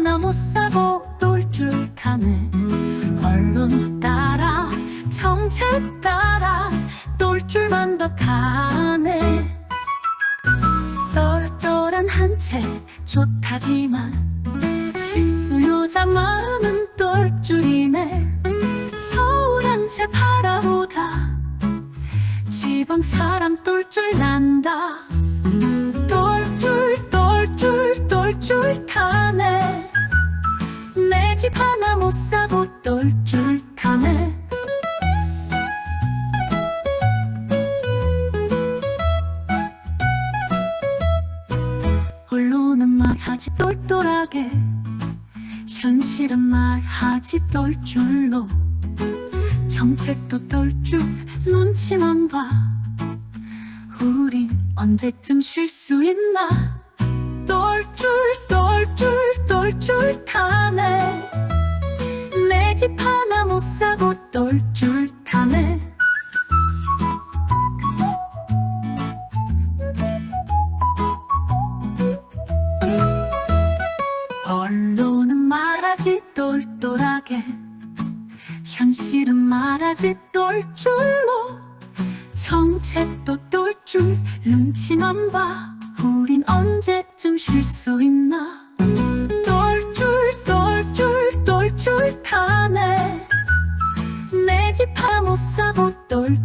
못 사고 똘줄타네. 언론 따라 정책 따라 똘줄만 더 가네. 똘똘한 한 채 좋다지만 실수 여자 마음은 똘줄이네. 서울 한 채 바라보다 지방 사람 똘줄 난다. 똘줄 똘줄 똘줄 타네. 내 집 하나 못 사고 똘줄 타네. 언론은 말하지 똘똘하게 현실은 말하지 똘줄로. 정책도 똘줄 눈치만 봐. 우린 언제쯤 쉴 수 있나? 똘줄 똘줄 똘줄 타네. 내 집 하나 못 사고 똘줄 타네. 언론은 말하지 똘똘하게 현실은 말하지 똘줄로. 정책도 똘줄 눈치만 봐. 우린 언제쯤 쉴 수 있나 타네 내집 하나 못 사고 타네